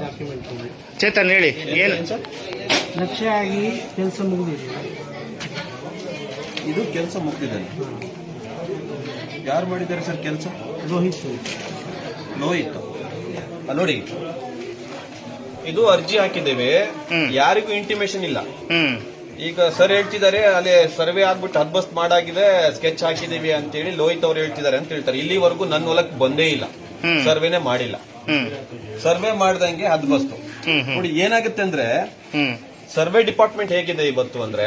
Document Chetan ಹೇಳಿ ಏನು? ಲಕ್ಷ ಆಗಿ ಕೆಲಸ ಮುಗಿದಿದೆ. ಇದು ಕೆಲಸ ಮುಗ್ದಿದೆ. ಯಾರು ಮಾಡಿದ್ದಾರೆ ಸರ್ ಕೆಲಸ? ಲೋಹಿತ್ ಲೋಹಿತ್ ನೋಡಿ. ಇದು ಅರ್ಜಿ ಹಾಕಿದ್ದೇವೆ. ಯಾರಿಗೂ ಇಂಟಿಮೇಷನ್ ಇಲ್ಲ. ಈಗ ಸರ್ ಹೇಳ್ತಿದ್ದಾರೆ ಅಲ್ಲಿ ಸರ್ವೆ ಆಗ್ಬಿಟ್ಟು ಹದ್ಬಸ್ ಮಾಡಾಗಿದೆ ಸ್ಕೆಚ್ ಹಾಕಿದೀವಿ ಅಂತೇಳಿ ಲೋಹಿತ್ ಅವ್ರು ಹೇಳ್ತಿದ್ದಾರೆ ಅಂತ ಹೇಳ್ತಾರೆ. ಇಲ್ಲಿವರೆಗೂ ನನ್ನ ಹೊಲಕ್ಕೆ ಬಂದೇ ಇಲ್ಲ. ಸರ್ವೆನೇ ಮಾಡಿಲ್ಲ. ಸರ್ವೆ ಮಾಡ್ದಂಗೆ ಹ್ಮ್ ಹ್ಮ್. ನೋಡಿ ಏನಾಗುತ್ತೆ ಅಂದ್ರೆ ಸರ್ವೆ ಡಿಪಾರ್ಟ್ಮೆಂಟ್ ಹೇಗಿದೆ ಇವತ್ತು ಅಂದ್ರೆ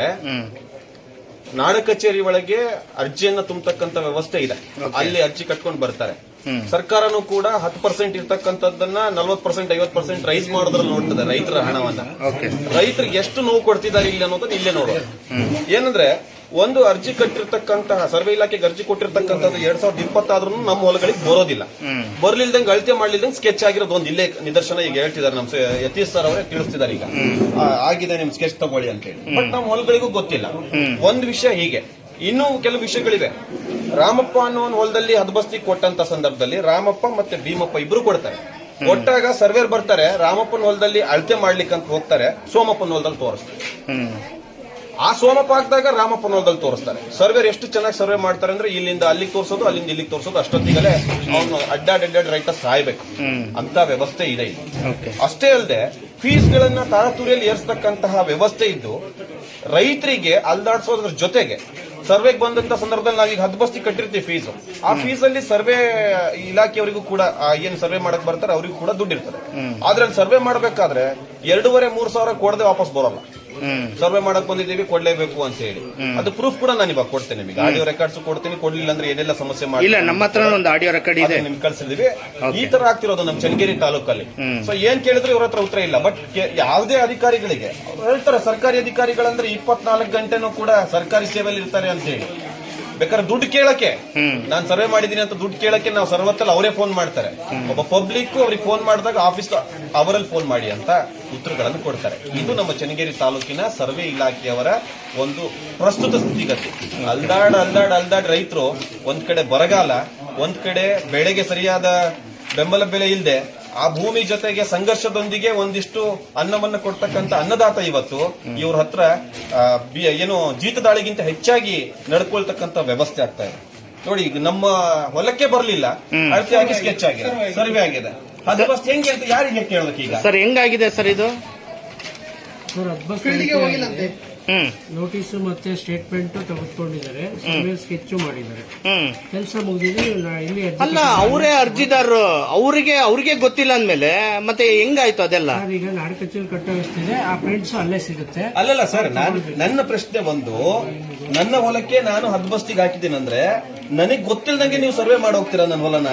ನಾಡ ಕಚೇರಿ ಒಳಗೆ ಅರ್ಜಿಯನ್ನ ತುಂಬತಕ್ಕಂತ ವ್ಯವಸ್ಥೆ ಇದೆ. ಅಲ್ಲಿ ಅರ್ಜಿ ಕಟ್ಕೊಂಡು ಬರ್ತಾರೆ. ಸರ್ಕಾರನು ಸರ್ಕಾರನೂ ಕೂಡ ಹತ್ತು ಪರ್ಸೆಂಟ್ ಇರ್ತಕ್ಕಂಥದ್ದನ್ನ ನಲ್ವತ್ ಪರ್ಸೆಂಟ್ ಐವತ್ ಪರ್ಸೆಂಟ್ ರೈಸ್ ಮಾಡೋದ್ರಲ್ಲಿ ನೋಡ್ತದೆ ರೈತರ ಹಣವನ್ನ. ರೈತರಿಗೆ ಎಷ್ಟು ನೋವು ಕೊಡ್ತಿದ್ದಾರೆ ಇಲ್ಲಿ ಅನ್ನೋದನ್ನ ಇಲ್ಲೇ ನೋಡೋದು ಏನಂದ್ರೆ ಒಂದು ಅರ್ಜಿ ಕಟ್ಟಿರ್ತಕ್ಕಂತಹ ಸರ್ವೆ ಇಲಾಖೆಗೆ ಅರ್ಜಿ ಕೊಟ್ಟಿರ್ತಕ್ಕಂಥದ್ದು ಎರಡ್ ಸಾವಿರದ ಇಪ್ಪತ್ತಾದ್ರೂ ನಮ್ಮ ಹೊಲಗಳಿಗೆ ಬರೋದಿಲ್ಲ. ಬರ್ಲಿಲ್ದಂಗೆ ಅಳತೆ ಮಾಡ್ಲಿಲ್ದಂಗೆ ಸ್ಕೆಚ್ ಆಗಿರೋದು ಒಂದು ಇಲ್ಲೇ ನಿದರ್ಶನ ಈಗ ಹೇಳ್ತಿದ್ದಾರೆ ನಮ್ಮ ಯತೀಶ್ ಸರ್ ಅವರೇ ತಿಳಿಸ್ತಿದ್ದಾರೆ ಈಗ. ಆಗಿದೆ ನಿಮ್ ಸ್ಕೆಚ್ ತಗೊಳ್ಳಿ ಅಂತ ಹೇಳಿ. ಬಟ್ ನಮ್ಮ ಹೊಲಗಳಿಗೂ ಗೊತ್ತಿಲ್ಲ. ಒಂದು ವಿಷಯ ಹೀಗೆ. ಇನ್ನೂ ಕೆಲವು ವಿಷಯಗಳಿವೆ. ರಾಮಪ್ಪ ಅನ್ನೋ ಒಂದು ಹೊಲದಲ್ಲಿ ಹದಬಸ್ತಿ ಕೊಟ್ಟಂತ ಸಂದರ್ಭದಲ್ಲಿ ರಾಮಪ್ಪ ಮತ್ತೆ ಭೀಮಪ್ಪ ಇಬ್ರು ಕೊಡ್ತಾರೆ. ಕೊಟ್ಟಾಗ ಸರ್ವೇರ್ ಬರ್ತಾರೆ ರಾಮಪ್ಪನ ಹೊಲದಲ್ಲಿ ಅಳತೆ ಮಾಡ್ಲಿಕ್ಕೆ ಅಂತ ಹೋಗ್ತಾರೆ ಸೋಮಪ್ಪನ ಹೊಲದಲ್ಲಿ ತೋರಿಸ್ತಾರೆ. ಆ ಸೋಮಪ್ಪ ಹಾಕಿದಾಗ ಹೊಲದಲ್ಲಿ ತೋರಿಸ್ತಾರೆ. ಸರ್ವೇರ್ ಎಷ್ಟು ಚೆನ್ನಾಗಿ ಸರ್ವೆ ಮಾಡ್ತಾರೆ ಅಂದ್ರೆ ಇಲ್ಲಿಂದ ಅಲ್ಲಿಗೆ ತೋರಿಸೋದು ಅಲ್ಲಿಂದ ಇಲ್ಲಿಗೆ ತೋರಿಸೋದು ಅಷ್ಟೊತ್ತಿಗಲೇ ಅವನು ಅಡ್ಡಾಡ್ ಅಡ್ಡಾಡ್ ರೈತ ಸಾಯ್ಬೇಕು. ಅಂತ ವ್ಯವಸ್ಥೆ ಇದೆ ಇಲ್ಲಿ. ಅಷ್ಟೇ ಅಲ್ಲದೆ ಫೀಸ್ ಗಳನ್ನ ತಾರತೂರಿಯಲ್ಲಿ ಏರ್ಸ್ತಕ್ಕಂತಹ ವ್ಯವಸ್ಥೆ ಇದ್ದು ರೈತರಿಗೆ ಅಲ್ದಾಡ್ಸೋದ್ರ ಜೊತೆಗೆ ಸರ್ವೆಗೆ ಬಂದಂತ ಸಂದರ್ಭದಲ್ಲಿ ನಾವೀಗ ಹದ್ಬಸ್ತಿ ಕಟ್ಟಿರ್ತೀವಿ ಫೀಸ್. ಆ ಫೀಸ್ ಅಲ್ಲಿ ಸರ್ವೆ ಇಲಾಖೆಯವರಿಗೂ ಕೂಡ ಏನು ಸರ್ವೆ ಮಾಡಕ್ ಬರ್ತಾರೆ ಅವರಿಗೂ ಕೂಡ ದುಡ್ಡು ಇರ್ತದೆ. ಆದ್ರೆ ಅಲ್ಲಿ ಸರ್ವೆ ಮಾಡಬೇಕಾದ್ರೆ ಎರಡೂವರೆ ಮೂರ್ ಸಾವಿರ ಕೊಡದೆ ವಾಪಸ್ ಬರೋಲ್ಲ. ಸರ್ವೆ ಮಾಡಕ್ ಬಂದಿದ್ದೀವಿ ಕೊಡ್ಲೇಬೇಕು ಅಂತ ಹೇಳಿ. ಅದು ಪ್ರೂಫ್ ಕೂಡ ನಾನು ಇವಾಗ ಕೊಡ್ತೇನೆ ನಿಮಗೆ. ಆಡಿಯೋ ರೆಕಾರ್ಡ್ಸ್ ಕೊಡ್ತೀನಿ ಕೊಡ್ಲಿಲ್ಲ ಅಂದ್ರೆ ಏನೆಲ್ಲ ಸಮಸ್ಯೆ ಮಾಡಿ ಇಲ್ಲ ನಮ್ಮ ಹತ್ರ ಒಂದು ಆಡಿಯೋ ರೆಕಾರ್ಡ್ ಇದೆ. ನಿಮ್ಗೆ ಕಳ್ಸಿದೀವಿ ಈ ತರ ಆಗ್ತಿರೋದು ನಮ್ಮ ಚನ್ನಗಿರಿ ತಾಲೂಕಲ್ಲಿ. ಸೊ ಏನ್ ಕೇಳಿದ್ರು ಇವ್ರ ಹತ್ರ ಉತ್ತರ ಇಲ್ಲ. ಬಟ್ ಯಾವುದೇ ಅಧಿಕಾರಿಗಳಿಗೆ ಹೇಳ್ತಾರೆ ಸರ್ಕಾರಿ ಅಧಿಕಾರಿಗಳಂದ್ರೆ ಇಪ್ಪತ್ನಾಲ್ಕು ಗಂಟೆನೂ ಕೂಡ ಸರ್ಕಾರಿ ಸೇವೆಯಲ್ಲಿ ಇರ್ತಾರೆ ಅಂತ ಹೇಳಿ. ಬೇಕಾದ್ರೆ ದುಡ್ಡು ಕೇಳಕ್ಕೆ. ನಾನು ಸರ್ವೆ ಮಾಡಿದೀನಿ ಅಂತ ದುಡ್ಡು ಕೇಳಕ್ಕೆ ನಾವು ಸರ್ವತ್ತಲ್ಲಿ ಅವರೇ ಫೋನ್ ಮಾಡ್ತಾರೆ. ಒಬ್ಬ ಪಬ್ಲಿಕ್ ಅವ್ರಿಗೆ ಫೋನ್ ಮಾಡಿದಾಗ ಆಫೀಸ್ ಅವರಲ್ಲಿ ಫೋನ್ ಮಾಡಿ ಅಂತ ಉತ್ತರಗಳನ್ನು ಕೊಡ್ತಾರೆ. ಇದು ನಮ್ಮ ಚನ್ನಗಿರಿ ತಾಲೂಕಿನ ಸರ್ವೆ ಇಲಾಖೆಯವರ ಒಂದು ಪ್ರಸ್ತುತ ಸ್ಥಿತಿಗತಿ. ಅಲ್ದಾಡ್ ಅಲ್ದಾಡ್ ಅಲ್ದಾಡ್ ರೈತರು ಒಂದ್ ಕಡೆ ಬರಗಾಲ ಒಂದ್ ಕಡೆ ಬೆಳೆಗೆ ಸರಿಯಾದ ಬೆಂಬಲ ಬೆಲೆ ಇಲ್ಲದೆ ಆ ಭೂಮಿ ಜೊತೆಗೆ ಸಂಘರ್ಷದೊಂದಿಗೆ ಒಂದಿಷ್ಟು ಅನ್ನವನ್ನು ಕೊಡ್ತಕ್ಕಂತ ಅನ್ನದಾತ ಇವತ್ತು ಇವ್ರ ಹತ್ರ ಆ, ಬಿ- ಏನು ಜೀತದಾಳಿಗಿಂತ ಹೆಚ್ಚಾಗಿ ನಡ್ಕೊಳ್ತಕ್ಕಂತ ವ್ಯವಸ್ಥೆ ಆಗ್ತಾ ಇದೆ. ನೋಡಿ ಈಗ ನಮ್ಮ ಹೊಲಕ್ಕೆ ಬರಲಿಲ್ಲ ಅಳತೆ ಆಗಿ ಸ್ಕೆಚ್ ಆಗಿದೆ. ಸರ್ವೆ ಆಗಿದೆ. ಅದು ಬಸ್ ಹೆಂಗೆ ಅಂತ ಯಾರಿಗೆ ಕೇಳಬೇಕು ಈಗ ಸರ್ ಹೆಂಗಾಗಿದೆ ಸರ್ ಇದು? ಹ್ಮ್ ನೋಟಿಸ್ ಮತ್ತೆ ಸ್ಟೇಟ್ಮೆಂಟ್ ತೆಗೆದುಕೊಂಡಿದ್ದಾರೆ. ಸರ್ವೆ ಸ್ಕೆಚ್ ಮಾಡಿದ್ದಾರೆ. ಹ್ಮ್. ಕೆಲಸ ಮುಗಿದಿದೆ ಇಲ್ಲಿ ಅಲ್ಲ ಅವರೇ ಅರ್ಜಿದಾರರು ಅವರಿಗೆ ಅವ್ರಿಗೆ ಗೊತ್ತಿಲ್ಲ ಅಂದ್ಮೇಲೆ ಮತ್ತೆ ಹೆಂಗಾಯ್ತು ಅದೆಲ್ಲ? ಸರ್ ಈಗ ನಾಡ ಕಚೇರಿ ಕಟ್ಟೋ ವ್ಯವಸ್ಥೆ ಆ ಪ್ರಿಂಟ್ಸ್ ಅಲ್ಲೇ ಸಿಗುತ್ತೆ. ಅಲ್ಲಲ್ಲ ಸರ್ ನಾನು ನನ್ನ ಪ್ರಶ್ನೆ ಒಂದು ನನ್ನ ಹೊಲಕ್ಕೆ ನಾನು ಹದ್ಬಸ್ತಿಗೆ ಹಾಕಿದ್ದೀನಿ ಅಂದ್ರೆ ನನಗೆ ಗೊತ್ತಿಲ್ಲದಂಗೆ ನೀವು ಸರ್ವೆ ಮಾಡಿ ಹೋಗ್ತೀರಾ ನನ್ನ ಹೊಲನ?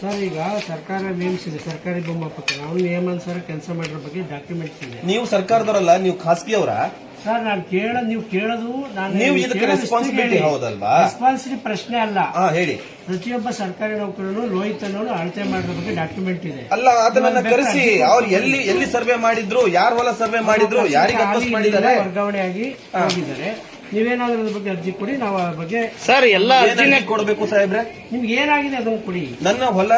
ಸರ್ ಈಗ ಸರ್ಕಾರ ನೇಮಿಸಿದೆ ಸರ್ಕಾರಿ ಭೂಮಾಪಕ ನಾವು ನಿಯಮಾನುಸಾರ ಕೆಲಸ ಮಾಡಿರೋ ಬಗ್ಗೆ ಡಾಕ್ಯುಮೆಂಟ್ಸ್ ಇದೆ. ನೀವು ಸರ್ಕಾರದವರಲ್ಲ ನೀವು ಖಾಸಗಿಯವರ? ಸರ್ ನಾನು ಕೇಳ ನೀವು ಕೇಳೋದು ನಾನು ನೀವು ಇದಕ್ಕೆ ರೆಸ್ಪಾನ್ಸಿಬಿಲಿಟಿ ಹೌದಲ್ವಾ? ರೆಸ್ಪಾನ್ಸಿಬಿಲಿಟಿ ಪ್ರಶ್ನೆ ಅಲ್ಲ. ಹಾ ಹೇಳಿ. ಪ್ರತಿಯೊಬ್ಬ ಸರ್ಕಾರಿ ನೌಕರನು ಲೋಹಿತ್ ಅನ್ನೋರು ಅಳತೆ ಮಾಡಿರೋ ಬಗ್ಗೆ ಡಾಕ್ಯುಮೆಂಟ್ ಇದೆ. ಅಲ್ಲ ಅದನ್ನ ಕರೆಸಿ ಅವ್ರು ಎಲ್ಲಿ ಎಲ್ಲಿ ಸರ್ವೆ ಮಾಡಿದ್ರು ಯಾರ ಹೊಲ ಸರ್ವೆ ಮಾಡಿದ್ರು ಯಾರಿಗೆ ವರ್ಗಾವಣೆ ಆಗಿ ವರ್ಗಾವಣೆಯಾಗಿ ಹೋಗಿದ್ದಾರೆ. ನೀವೇನಾದ್ರೂ ಅದ್ರ ಬಗ್ಗೆ ಅರ್ಜಿ ಕೊಡಿ ನಾವು ಆ ಬಗ್ಗೆ ಸರ್ ಎಲ್ಲ ಅರ್ಜಿನೇ ಕೊಡಬೇಕು ಸಾಹೇಬ್ರೆ. ನಿಮ್ಗೆ ಏನಾಗಿದೆ ಅದನ್ನ ಕೊಡಿ. ನನ್ನ ಹೊಲ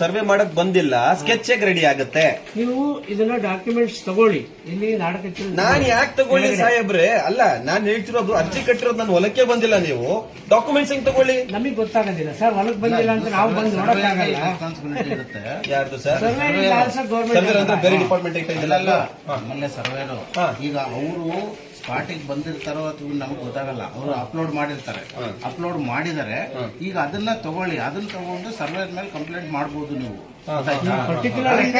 ಸರ್ವೆ ಮಾಡಕ್ ಬಂದಿಲ್ಲ. ಸ್ಕೆಚ್ ರೆಡಿ ಆಗುತ್ತೆ. ನೀವು ಇದನ್ನ ಡಾಕ್ಯುಮೆಂಟ್ಸ್ ತಗೊಳ್ಳಿ. ಇಲ್ಲಿ ನಾಟಕ ನಾನ್ ಯಾಕೆ ತಗೊಳ್ಳಿ ಸಾಹೇಬ್ರೆ? ಅಲ್ಲ ನಾನ್ ಹೇಳ್ತಿರೋದು ಅರ್ಜಿ ಕಟ್ಟಿರೋದು ನನ್ನ ಹೊಲಕ್ಕೆ ಬಂದಿಲ್ಲ ನೀವು. ಡಾಕ್ಯುಮೆಂಟ್ಸ್ ಹೆಂಗ್ ತಗೊಳ್ಳಿ? ನಮಗ್ ಗೊತ್ತಾಗೋದಿಲ್ಲ ಸರ್ ಹೊಲಕ್ ಬಂದಿಲ್ಲ ಅಂತ ನಾವು ಬಂದು ನೋಡಕ್ಕಾಗಲ್ಲ ಯಾರ್ದು ಸರ್? ಸರ್ವೆ ಆಲ್ಸೋ ಸರ್ವೆ ಅಂದ್ರೆ ಬೇರೆ ಡಿಪಾರ್ಟ್ಮೆಂಟ್. ಈಗ ಅವರು ಸ್ಪಾಟಿಗೆ ಬಂದಿರ್ತಾರೋ ಅಥವಾ ನಮ್ಗೆ ಗೊತ್ತಾಗಲ್ಲ ಅವರು ಅಪ್ಲೋಡ್ ಮಾಡಿರ್ತಾರೆ. ಅಪ್ಲೋಡ್ ಮಾಡಿದರೆ ಈಗ ಅದನ್ನ ತಗೊಳ್ಳಿ ಅದನ್ನ ತಗೊಂಡು ಸರ್ವೇರ್ ಮೇಲೆ ಕಂಪ್ಲೇಂಟ್ ಮಾಡಬಹುದು ನೀವು. ಅದ್ರ ಮೇಲೆ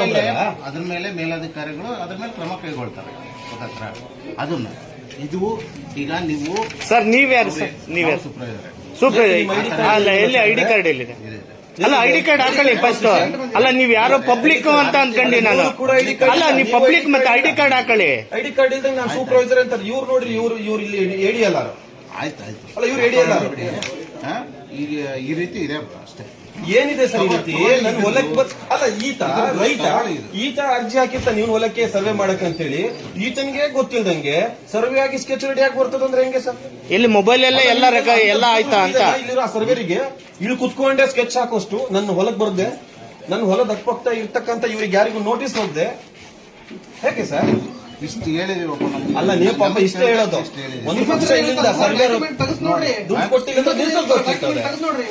ಮೇಲಾಧಿಕಾರಿಗಳು ಅದ್ರ ಮೇಲೆ ಮೇಲಧಿಕಾರಿಗಳು ಅದ್ರ ಮೇಲೆ ಕ್ರಮ ಕೈಗೊಳ್ತಾರೆ. ಅದನ್ನ. ಇದು ಈಗ ನೀವು ಸರ್ ನೀವ್ಯಾರು ಸರ್ ನೀವ್ಯಾರು? ಸೂಪರ್ ಅಲ್ಲ ಎಲ್ಲಿ ಐಡಿ ಕಾರ್ಡ್ ಎಲ್ಲಿದೆ? ಅಲ್ಲ ಡಿ ಕಾರ್ಡ್ ಹಾಕೊಳ್ಳಿ ಫಸ್ಟ್ ಅಲ್ಲ ನೀವ್ ಯಾರೋ ಪಬ್ಲಿಕ್ ಅಂತ ಅನ್ಕೊಂಡಿ ನಾನು. ಅಲ್ಲ ನೀವ್ ಪಬ್ಲಿಕ್ ಮತ್ತೆ ಐ ಡಿ ಕಾರ್ಡ್ ಹಾಕೊಳ್ಳಿ. ಡಿ ಕಾರ್ಡ್ ಇಲ್ದಂಗೆ ನಾನು ಸೂಪರ್ವೈಸರ್ ಅಂತ ಇವ್ರು ನೋಡ್ರಿ ಇವ್ರು ಇವ್ರು ಇಲ್ಲಿ ಎಡಿ ಅಲ್ಲ ಆಯ್ತು ಆಯ್ತು. ಅಲ್ಲ ಇವ್ರು ಎಡಿ ಅಲ್ಲ ಈ ರೀತಿ ಇದೆ ಅಷ್ಟೇ. ಏನಿದೆ ಸರ್ ಈ ರೀತಿ? ನನ್ ಹೊಲಕ್ಕೆ ಬಸ್ ಅಲ್ಲ ಈತ ರೈತ ಈತ ಅರ್ಜಿ ಹಾಕಿರ್ತ ನೀವು ಹೊಲಕ್ಕೆ ಸರ್ವೆ ಮಾಡಕ್ ಅಂತೇಳಿ ಈತನಿಗೆ ಗೊತ್ತಿಲ್ದಂಗೆ ಸರ್ವೆ ಆಗಿ ಸ್ಕೆಚ್ ರೆಡಿ ಆಗಿ ಬರ್ತದಂದ್ರೆ ಹೆಂಗೆ ಸರ್? ಇಲ್ಲಿ ಮೊಬೈಲ್ ಅಲ್ಲೇ ಎಲ್ಲ ರೆಕ ಎಲ್ಲ ಆಯ್ತಾ ಅಂತ? ಇಲ್ಲಿರೋ ಆ ಸರ್ವೇರಿಗೆ ಇಲ್ಲಿ ಕುತ್ಕೊಂಡೆ ಸ್ಕೆಚ್ ಹಾಕೋಷ್ಟು ನನ್ನ ಹೊಲಕ್ ಬರ್ದೆ ನನ್ನ ಹೊಲದ ಅಕ್ಕಪಕ್ಕ ಇರ್ತಕ್ಕಂತ ಇವ್ರಿಗೆ ಯಾರಿಗೂ ನೋಟಿಸ್ ಹೋಗ್ದೆ ಹೇಗೆ ಸರ್? ಇಷ್ಟು ಹೇಳಿದೀವಿ ಅಲ್ಲ ನೀವು ಪಾಪ ಇಷ್ಟೇ ಹೇಳೋದು. ಒಂದು ಪಕ್ಷ ಇಲ್ಲಿಂದ ಸರ್ಕಾರ ದುಡ್ಡು ಕೊಟ್ಟಿಲ್ಲ ಅಂದ್ರೆ ಗೊತ್ತಿರ್ತದೆ ನೋಡ್ರಿ.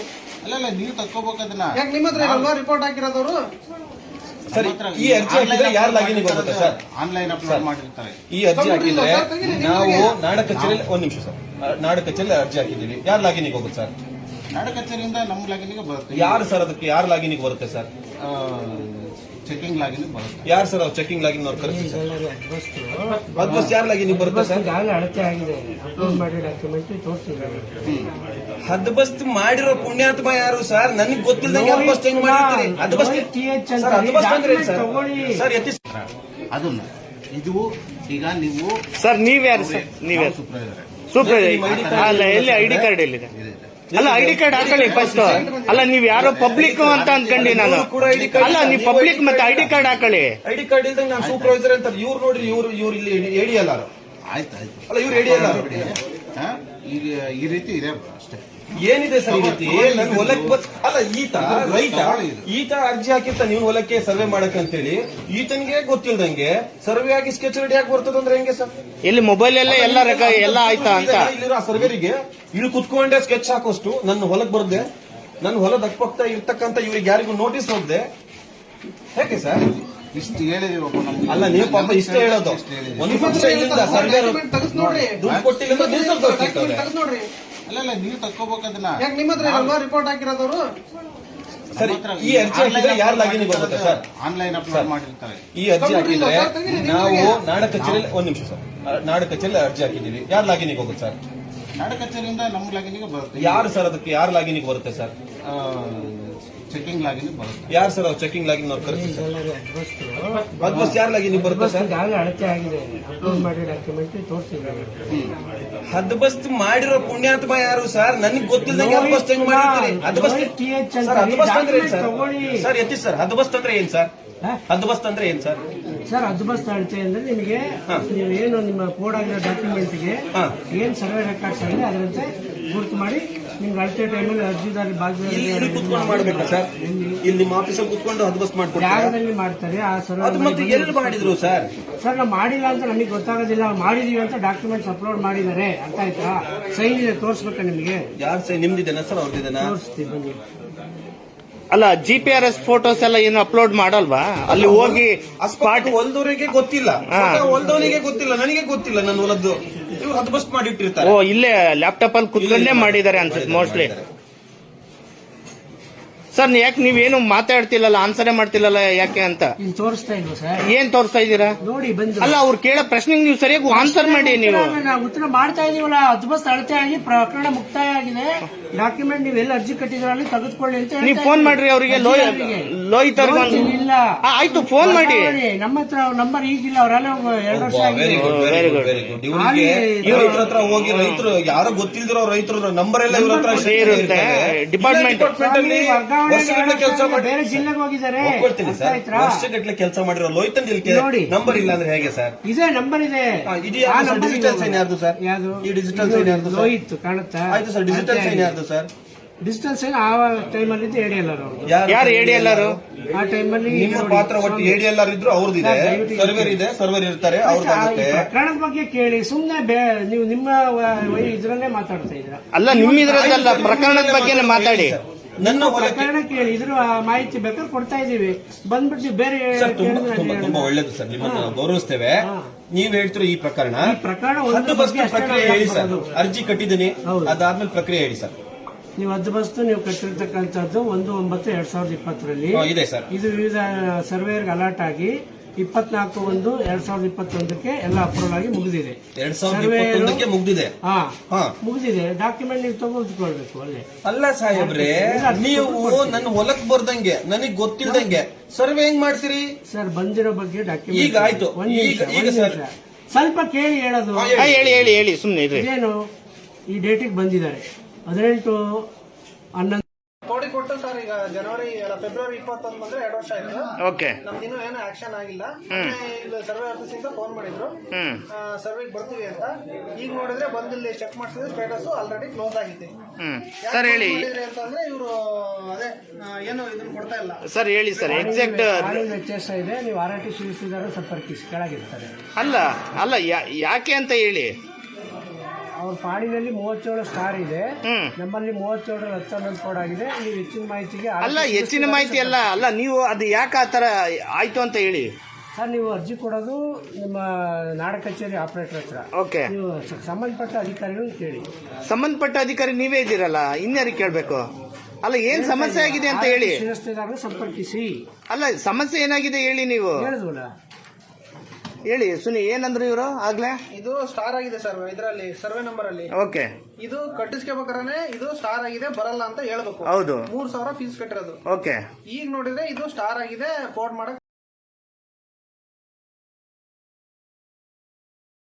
ಅಲ್ಲ ಅಲ್ಲ ನೀವು ತಕ್ಕೋಬೇಕದನ್ನ. ಯಾಕೆ ನಿಮ್ಮ ಹತ್ರ ಇರಲ್ವಾ ರಿಪೋರ್ಟ್ ಹಾಕಿರೋದವರು ಸರಿ ಈ ಅರ್ಜಿ ಹಾಕಿದ್ರೆ ಯಾರ ಲಾಗಿನಿಗೆ ಬರುತ್ತೆ ಸರ್? ಆನ್ಲೈನ್ ಅಪ್ಲೋಡ್ ಮಾಡಿರ್ತಾರೆ. ಈ ಅರ್ಜಿ ಹಾಕಿದ್ರೆ ನಾವು ನಾಡ ಕಚೇರಿಯಲ್ಲಿ ಒಂದ್ ನಿಮಿಷ ಸರ್. ನಾಡ ಕಚೇರಿಯಲ್ಲಿ ಅರ್ಜಿ ಹಾಕಿದೀವಿ ಯಾರ ಲಾಗಿನಿಗೆ ಹೋಗುತ್ತೆ ಸರ್? ನಾಡ ಕಚೇರಿಯಿಂದ ನಮ್ಮ ಲಾಗಿನಿಗೆ ಬರುತ್ತೆ. ಯಾರು ಸರ್ ಅದಕ್ಕೆ? ಯಾರ ಲಾಗಿನಿಗೆ ಬರುತ್ತೆ ಸರ್? ಚೆಕಿಂಗ್ ಲಾಗಿನ್ ಬರುತ್ತೆ. ಯಾರು ಸರ್ ಅವ್ರು ಚೆಕಿಂಗ್ ಲಾಗಿನ್ ಅವ್ರು ಸರ್? ಬಸ್ ಲಾಗಿನ್ ಬರುತ್ತೆ ಸರ್? ಈಗಾಗಲೇ ಅಳತೆ ಆಗಿದೆ. ಅಪ್ಲೋಡ್ ಮಾಡಿ ಡಾಕ್ಯುಮೆಂಟ್ ತೋರಿಸಿದ್ದಾರೆ. ಹದ್ ಬಸ್ ಮಾಡಿರೋ ಪುಣ್ಯಾತ್ಮ ಯಾರು ಸರ್? ನನಗೆ ಗೊತ್ತಿಲ್ಲ ಯಾರು ಬಸ್ ಹೆಂಗ್ ಮಾಡಿರ್ತೀರಿ? ಸರ್ ಅದು ಅಂದ್ರೆ ಏನ್ ಸರ್? ತಗೊಳ್ಳಿ. ಸರ್ ಎತ್ತಿ ಅದನ್ನ ಇದು ಈಗ ನೀವು ಸರ್ ನೀವ್ ಯಾರು ಸರ್ ನೀವ್ ಯಾರು ಸೂಪರ್ವೈಸರ್ ಸೂಪರ್ ಅಲ್ಲ ಎಲ್ಲಿ ಐಡಿ ಕಾರ್ಡ್ ಎಲ್ಲಿದೆ? ಅಲ್ಲ ಐಡಿ ಕಾರ್ಡ್ ಹಾಕೊಳ್ಳಿ ಫಸ್ಟ್ ಅಲ್ಲ ನೀವ್ ಯಾರೋ ಪಬ್ಲಿಕ್ ಅಂತ ಅನ್ಕೊಂಡಿ ನಾನು. ಅಲ್ಲ ನೀವು ಪಬ್ಲಿಕ್ ಮತ್ತೆ ಐಡಿ ಕಾರ್ಡ್ ಹಾಕೊಳ್ಳಿ. ಐಡಿ ಕಾರ್ಡ್ ಇಲ್ದಂಗೆ ನಾನು ಸೂಪರ್ವೈಸರ್ ಅಂತ ಇವ್ರು ನೋಡ್ರಿ ಇವ್ರು ಇವ್ರು ಇಲ್ಲಿ ಎಡಿ ಅಲ್ಲ ಆಯ್ತು ಆಯ್ತು. ಅಲ್ಲ ಇವ್ರು ಎಡಿ ಅಲ್ಲ ಈ ರೀತಿ ಇದೆ ಅಷ್ಟೇ. ಏನಿದೆ ಸರ್ ಈ ರೀತಿ? ನನ್ ಹೊಲಕ್ಕೆ ಬಸ್ ಅಲ್ಲ ಈತ ರೈತ ಈತ ಅರ್ಜಿ ಹಾಕಿರ್ತ ನೀವು ಹೊಲಕ್ಕೆ ಸರ್ವೆ ಮಾಡಕ್ ಅಂತೇಳಿ. ಈತನಿಗೆ ಗೊತ್ತಿಲ್ದಂಗೆ ಸರ್ವೆ ಆಗಿ ಸ್ಕೆಚ್ ರೆಡಿ ಆಗಿ ಬರ್ತದಂದ್ರೆ ಹೆಂಗೆ ಸರ್? ಇಲ್ಲಿ ಮೊಬೈಲ್ ಅಲ್ಲೇ ಎಲ್ಲ ರೆಕ ಎಲ್ಲ ಆಯ್ತಾ ಅಂತ? ಇಲ್ಲಿರೋ ಆ ಸರ್ವೇರಿಗೆ ಇಲ್ಲಿ ಕುತ್ಕೊಂಡೆ ಸ್ಕೆಚ್ ಹಾಕೋಷ್ಟು ನನ್ನ ಹೊಲಕ್ ಬರ್ದೆ ನನ್ನ ಹೊಲದ ಅಕ್ಕಪಕ್ಕ ಇರ್ತಕ್ಕಂತ ಇವ್ರಿಗೆ ಯಾರಿಗೂ ನೋಟಿಸ್ ಹೋಗ್ದೆ. ಹೇಗೆ ಸರ್? ಇಷ್ಟು ಹೇಳಿದೀವಪ್ಪ ನಮ್ಗೆ. ಅಲ್ಲ ನೀವು ಪಾಪ ಇಷ್ಟೇ ಹೇಳೋದು. ಇಷ್ಟು ಹೇಳಿದೀವಿ. ಒಂದು ಪಕ್ಷ ಇಲ್ಲಿಂದ ಸರ್ವೆ ನೋಡ್ರಿ. ದುಡ್ಡು ಕೊಟ್ಟಿಲ್ಲ ಅಂದ್ರೆ ನಿಲ್ಸೋದು ನೋಡ್ರಿ. ಅಲ್ಲ ಅಲ್ಲ ನೀವು ತಕ್ಕೋಬೇಕು ಅದನ್ನ. ಯಾಕೆ ನಿಮ್ಮ ಹತ್ರ ಇರಲ್ವಾ ರಿಪೋರ್ಟ್ ಹಾಕಿರೋದವರು? ಸರಿ ಈ ಅರ್ಜಿ ಹಾಕಿದ್ರೆ ಯಾರ ಲಾಗಿನ್ ಹೋಗುತ್ತೆ ಸರ್? ಆನ್ಲೈನ್ ಅಪ್ಲೋಡ್ ಮಾಡಿರ್ತಾರೆ. ಈ ಅರ್ಜಿ ಹಾಕಿದ್ರೆ ನಾವು ನಾಡ ಕಚೇರಿಯಲ್ಲಿ ಒಂದ್ ನಿಮಿಷ ಸರ್. ನಾಡ ಕಚೇರಿಯಲ್ಲಿ ಅರ್ಜಿ ಹಾಕಿದ್ದೀವಿ. ಯಾರ್ ಲಾಗಿನಿಗೆ ಹೋಗುತ್ತೆ ಸರ್? ನಾಡ ಕಚೇರಿಯಿಂದ ನಮ್ಮ ಲಾಗಿನ್ಗೆ ಬರುತ್ತೆ. ಯಾರು ಸರ್ ಅದಕ್ಕೆ? ಯಾರು ಲಾಗಿನಿಗೆ ಬರುತ್ತೆ ಸರ್? ಚೆಕಿಂಗ್ ಲಾಗಿನ್ ಬರುತ್ತೆ. ಯಾರು ಸರ್ ಅವ್ರು ಚೆಕಿಂಗ್ ಲಾಗಿನ್ ಅವ್ರು ಲಾಗಿನ್ ಬರುತ್ತೆ ಸರ್? ಆಗ ಅಳತೆ ಆಗಿದೆ ಅಪ್ಲೋಡ್ ಮಾಡಿ ಡಾಕ್ಯುಮೆಂಟ್ ತೋರಿಸಿದ್ದಾರೆ ಹದ್ ಬಸ್ ಮಾಡಿರೋ ಪುಣ್ಯಾತ್ಮ ಯಾರು ಸರ್? ನನಗೆ ಗೊತ್ತಿಲ್ಲದಂಗೆ ಬಸ್ ಹೆಂಗ್ ಮಾಡಿರ್ತೀರಿ ಹದ್ಬಸ್ತ್ ಸರ್ ಅಂದ್ರೆ ಏನ್ ಸರ್? ತಗೊಳ್ಳಿ. ಸರ್ ಎತ್ತಿ ಸರ್ ಹದ್ ಬಸ್ ಅಂದ್ರೆ ಏನ್ ಸರ್? ಹಾ? ಬಸ್ ಅಂದ್ರೆ ಏನ್ ಸರ್? ಸರ್ ಅದು ಬಸ್ ಅಳತೆ ಅಂದ್ರೆ ನಿಮಗೆ ನೀವು ಏನು ನಿಮ್ಮ ಕೋಡ್ ಆಗಿರೋ ಡಾಕ್ಯುಮೆಂಟ್ಗೆ. ಏನ್ ಸರ್ವೆ ರೆಕಾರ್ಡ್ಸ್ ಆಗಿದೆ ಅದರಂತೆ ಗುರುತು ಮಾಡಿ ನಿಮ್ಗೆ ಅಳತೆ ಟೈಮಲ್ಲಿ ಅರ್ಜಿದಾರಿ ಭಾಗದಲ್ಲಿ ಇಲ್ಲಿ ಕುತ್ಕೊಂಡು ಮಾಡ್ಬೇಕಾ ಸರ್? ಇಲ್ಲಿ ನಿಮ್ಮ ಆಫೀಸಲ್ಲಿ ಕುತ್ಕೊಂಡು ಹದ್ ಬಸ್ ಮಾಡ್ಕೊಡ್ತಾರೆ? ಜಾಗದಲ್ಲಿ ಮಾಡ್ತಾರೆ? ಆ ಸರ್ ಅದು ಮತ್ತೆ ಎಲ್ಲಿ ಮಾಡಿದ್ರು ಸರ್? ಸರ್ ನಾವು ಮಾಡಿಲ್ಲ ಅಂತ ನಮಗೆ ಗೊತ್ತಾಗೋದಿಲ್ಲ. ನಾವು ಮಾಡಿದೀವಿ ಅಂತ ಡಾಕ್ಯುಮೆಂಟ್ಸ್ ಅಪ್ಲೋಡ್ ಮಾಡಿದ್ದಾರೆ. ಅರ್ಥ ಆಯ್ತಾ ಸೈನ್ ಇದೆ ತೋರಿಸ್ಬೇಕಾ ನಿಮಗೆ? ಯಾರು ಸರ್ ನಿಮ್ದಿದೇನಾ ಸರ್ ಅವ್ರದಿದೇನಾ ತೋರಿಸ್ತೀವಿ ಬನ್ನಿ. ಅಲ್ಲ G P R S photos ಎಲ್ಲ ಏನು ಅಪ್ಲೋಡ್ ಮಾಡಲ್ವಾ? ಅಲ್ಲಿ ಹೋಗಿ ಸ್ಪಾಟ್ ಹೊಲ್ದವರಿಗೆ ಗೊತ್ತಿಲ್ಲ. ಹೊಲ್ದವನಿಗೆ ಗೊತ್ತಿಲ್ಲ. ನನಗೆ ಗೊತ್ತಿಲ್ಲ ನನ್ನ ಹೊಲದ್ದು. ಇವ್ರು ಓ ಇಲ್ಲೇ ಲ್ಯಾಪ್ಟಾಪ್ ಅಲ್ಲಿ ಕುತ್ಕೊಂಡೇ ಮಾಡಿದ್ದಾರೆ ಅನ್ಸುತ್ತೆ ಮೋಸ್ಟ್ಲಿ ಸರ್ ಯಾಕೆ ನೀವೇನು ಮಾತಾಡ್ತಿಲ್ಲಲ್ಲ ಆನ್ಸರೇ ಮಾಡ್ತಿಲ್ಲಲ್ಲ ಯಾಕೆ ಅಂತ? ಇಲ್ಲಿ ತೋರಿಸ್ತಾ ಇಲ್ವಾ ಸರ್? ಏನ್ ತೋರಿಸ್ತಾ ಇದ್ದೀರಾ? ನೋಡಿ ಬಂದು. ಅಲ್ಲ ಅವ್ರು ಕೇಳೋ ಪ್ರಶ್ನೆಗೆ ನೀವು ಸರಿಯಾಗಿ ಆನ್ಸರ್ ಮಾಡಿ ನೀವು. ನಾವು ಉತ್ತರ ಮಾಡ್ತಾ ಇದೀವಲ್ಲ ಹತ್ತು ಬಸ್ ಅಳತೆ ಆಗಿ ಪ್ರಕರಣ ಮುಕ್ತಾಯ ಆಗಿದೆ. ಡಾಕ್ಯುಮೆಂಟ್ ನೀವೆಲ್ಲ ಎಲ್ಲಿ ಅರ್ಜಿ ಕಟ್ಟಿದ್ರಲ್ಲಿ ತೆಗೆದುಕೊಳ್ಳಿ ಅಂತ ನೀವು ಫೋನ್ ಮಾಡ್ರಿ ಅವರಿಗೆ. ಲೋಹಿತ್ ಅವ್ರಿಗೆ ಲೋಹಿತ್ ಇಲ್ಲ ಆಯ್ತು ಫೋನ್ ಮಾಡಿ. ನಮ್ಮ ಹತ್ರ ನಂಬರ್ ಈಗಿಲ್ಲ ಅವರೆಲ್ಲ ಎರಡು ವರ್ಷ ವೆರಿ ಆಗಿದೆ. Good very good very good ಇವರಿಗೆ ಹತ್ರ ಹೋಗಿ ರೈತರು ಯಾರೋ ಗೊತ್ತಿಲ್ದಿರೋ ರೈತರು ನಂಬರ್ ಎಲ್ಲ ಇವ್ರ ಹತ್ರ ಇರುತ್ತೆ. ಡಿಪಾರ್ಟ್ಮೆಂಟ್ ವರ್ಷಗಟ್ಟಲೆ ಕೆಲಸ ಮಾಡಿ ಬೇರೆ ಜಿಲ್ಲೆಗೆ ಹೋಗಿದ್ದಾರೆ? ವರ್ಷಗಟ್ಟಲೆ ಕೆಲಸ ಮಾಡಿರೋ ಲೋಹಿತನ್ ನೋಡಿ. ನಂಬರ್ ಇಲ್ಲ ಅಂದ್ರೆ ಹೇಗೆ ಸರ್? ಇದೆ ನಂಬರ್ ಇದೆ. ಡಿಜಿಟಲ್ ಸೈನ್ ಯಾರ್ದು ಸರ್? ಯಾವುದು ಈ ಡಿಜಿಟಲ್ ಸೈನ್ ಯಾರ್ದು ಸರ್? ಲೋಹಿತ್ ಕಾಣುತ್ತಾ? ಆಯ್ತು ಸರ್ ಡಿಜಿಟಲ್ ಸೈನ್ ಯಾರ್ದು ಸರ್? ಡಿಸ್ಟೆನ್ಸ್ ಸೈನ್ ಆ ಟೈಮಲ್ಲಿ ಹೇಳಿ ಎಲ್ಲ ಅವರು ಯಾರು ಹೇಳಿ ಎಲ್ಲರೂ ಆ ಟೈಮಲ್ಲಿ ನಿಮ್ಮ ಪಾತ್ರ ಒಟ್ಟು ಎಡಿ ಎಲ್ಲಾರು ಇದ್ರು ಅವ್ರದ್ದಿದೆ. ಸರ್ವರ್ ಇದೆ ಸರ್ವರ್ ಇರ್ತಾರೆ ಅವ್ರದ್ದಾಗುತ್ತೆ ಪ್ರಕರಣದ ಬಗ್ಗೆ ಕೇಳಿ ಸುಮ್ನೆ ನೀವು ನಿಮ್ಮ ಇದ್ರಲ್ಲೇ ಮಾತಾಡ್ತಾ ಇದ್ರ ಅಲ್ಲ ನಿಮ್ಮ ಇದರಲ್ಲ ಪ್ರಕರಣದ ಬಗ್ಗೆನೇ ಮಾತಾಡಿ. ನನ್ನ ಪ್ರಕರಣ ಕೇಳಿ ಇದ್ರ ಮಾಹಿತಿ ಬೇಕಾದ್ರೆ ಕೊಡ್ತಾ ಇದೀವಿ ಬಂದ್ಬಿಟ್ಟು ಬೇರೆ ಸರ್ ತುಂಬಾ ತುಂಬಾ ಒಳ್ಳೇದು ಸರ್ ನಿಮ್ಮನ್ನ ಗೌರವಿಸ್ತೇವೆ. ನೀವ್ ಹೇಳ್ತಿರೋ ಈ ಪ್ರಕರಣ ಪ್ರಕರಣ ಒಂದು ಬಸ್ ಪ್ರಕ್ರಿಯೆ ಹೇಳಿ ಸರ್. ಅರ್ಜಿ ಕಟ್ಟಿದ್ದೀನಿ. ಹೌದು. ಅದಾದ್ಮೇಲೆ ಪ್ರಕ್ರಿಯೆ ಹೇಳಿ ಸರ್. ನೀವು ಅದ್ ಬಸ್ತು ನೀವು ಕಟ್ಟಿರ್ತಕ್ಕಂಥದ್ದು ಒಂದು ಒಂಬತ್ತು ಎರಡ್ ಸಾವಿರದ ಇಪ್ಪತ್ತರಲ್ಲಿ. ಇದೆ ಸರ್. ಇದು ವಿವಿಧ ಸರ್ವೇರ್ ಅಲರ್ಟ್ ಆಗಿ ಇಪ್ಪತ್ನಾಲ್ಕು ಒಂದು ಎರಡ್ ಸಾವಿರದ ಇಪ್ಪತ್ತೊಂದಕ್ಕೆ ಎಲ್ಲ ಅಪ್ರೂವಲ್ ಆಗಿ ಮುಗಿದಿದೆ. ಎರಡ್ ಸಾವಿರದ ಇಪ್ಪತ್ತೊಂದಕ್ಕೆ ಮುಗ್ದಿದೆ. ಹಾ ಮುಗಿದಿದೆ. ಡಾಕ್ಯುಮೆಂಟ್ ನೀವು ತಗೊಳ್ಬೇಕು ಅಲ್ಲಿ. ಅಲ್ಲ ಸಾಹೇಬ್ರೆ ನೀವು ನನ್ನ ಹೊಲಕ್ ಬರ್ದಂಗೆ ನನಗ್ ಗೊತ್ತಿಲ್ದಂಗೆ ಸರ್ವೆ ಹೆಂಗ್ ಮಾಡ್ತೀರಿ? ಸರ್ ಬಂದಿರೋ ಬಗ್ಗೆ ಡಾಕ್ಯುಮೆಂಟ್ ಈಗ ಆಯ್ತು. ಈಗ- ಈಗ ಸರ್. ಸ್ವಲ್ಪ ಕೇಳಿ ಹೇಳೋದು. ಹಾ, ಹೇಳಿ. ಹೇಳಿ ಹೇಳಿ ಸುಮ್ನೆ ಏನು ಇದೇನು ಈ ಡೇಟಿಗೆ ಬಂದಿದ್ದಾರೆ. ಹದಿನೆಂಟು ಹನ್ನೊಂದು. ಕೋಡಿ ಕೊಟ್ಟು ಸರ್ ಈಗ ಜನವರಿ ಅಲ್ಲ ಫೆಬ್ರವರಿ ಇಪ್ಪತ್ತೊಂದು ಬಂದ್ರೆ ಎರಡು ವರ್ಷ ಆಯ್ತು. ಓಕೆ. ನಮ್ದಿನ್ನೂ ಏನು ಆಕ್ಷನ್ ಆಗಿಲ್ಲ. ಇಲ್ಲಿ ಸರ್ವೆ ಆಫೀಸ್ ಇಂದ ಫೋನ್ ಮಾಡಿದ್ರು. ಹ್ಮ್. ಸರ್ವೆಗೆ ಬರ್ತೀವಿ ಅಂತ. ಈಗ ನೋಡಿದ್ರೆ ಬಂದು ಇಲ್ಲಿ ಚೆಕ್ ಮಾಡಿಸಿದ್ರೆ ಸ್ಟೇಟಸ್ ಆಲ್ರೆಡಿ ಕ್ಲೋಸ್ ಆಗಿದೆ. ಹ್ಮ್. ಯಾಕ್ ಸರ್ ಹೇಳಿ. ಮಾಡಿದ್ರಿ ಅಂತಂದ್ರೆ ಇವರು ಅದೇ ಆ, ಏನು ಇದನ್ನ ಕೊಡ್ತಾ ಇಲ್ಲ. ಸರ್ ಹೇಳಿ ಸರ್ ಎಕ್ಸಾಕ್ಟ್ ವ್ಯತ್ಯಾಸ ಇದೆ. ನೀವು ಆರ್ ಆರ್ ಟಿ ಸಂಪರ್ಕಿಸಿ. ಕೆಳಗಿರ್ತಾರೆ. ಅಲ್ಲ ಅಲ್ಲ ಯಾ- ಯಾಕೆ ಅಂತ ಹೇಳಿ? ಅವ್ರ ಪಾಡಿನಲ್ಲಿ ಮೂವತ್ತೇಳು ಸ್ಟಾರ್ ಇದೆ. ಹ್ಮ್. ನಮ್ಮಲ್ಲಿ ಮೂವತ್ತೇಳು ಹತ್ತೊಂದೊಂದು ಕೋಡ್ ಆಗಿದೆ. ನೀವು ಹೆಚ್ಚಿನ ಮಾಹಿತಿಗೆ ಅಲ್ಲ ಹೆಚ್ಚಿನ ಮಾಹಿತಿ ಅಲ್ಲ ಅಲ್ಲ ನೀವು ಅದು ಯಾಕೆ ಆ ಥರ ಆಯ್ತು ಅಂತ ಹೇಳಿ. ಸರ್ ನೀವು ಅರ್ಜಿ ಕೊಡೋದು ನಿಮ್ಮ ನಾಡ ಕಚೇರಿ ಆಪರೇಟರ್ ಹತ್ರ. ಓಕೆ. ನೀವು ಸ- ಸಂಬಂಧಪಟ್ಟ ಅಧಿಕಾರಿಗಳು ಕೇಳಿ. ಸಂಬಂಧಪಟ್ಟ ಅಧಿಕಾರಿ ನೀವೇ ಇದ್ದೀರಲ್ಲ ಇನ್ಯಾರಿಗೆ ಕೇಳಬೇಕು? ಅಲ್ಲ ಏನ್ ಸಮಸ್ಯೆ ಆಗಿದೆ ಅಂತ ಹೇಳಿ. ಸಂಪರ್ಕಿಸಿ. ಅಲ್ಲ ಸಮಸ್ಯೆ ಏನಾಗಿದೆ ಹೇಳಿ ನೀವು? ಹೇಳಿದ್ವಲ್ಲ ಹೇಳಿ ಸುನಿ ಏನಂದ್ರು ಇವರು ಆಗ್ಲೇ? ಇದು ಸ್ಟಾರ್ ಆಗಿದೆ ಸರ್ ಇದರಲ್ಲಿ ಸರ್ವೆ ನಂಬರ್ ಅಲ್ಲಿ. ಓಕೆ. ಇದು ಕಟ್ಟಿಸ್ಕೋಬೇಕಾದ್ರೆ ಇದು ಸ್ಟಾರ್ ಆಗಿದೆ ಬರಲ್ಲ ಅಂತ ಹೇಳ್ಬೇಕು. ಹೌದು. ಮೂರ್ ಸಾವಿರ ಫೀಸ್ ಕಟ್ಟಿರೋದು. ಓಕೆ. ಈಗ ನೋಡಿದ್ರೆ ಇದು ಸ್ಟಾರ್ ಆಗಿದೆ ಫೋರ್ಡ್ ಮಾಡಕ್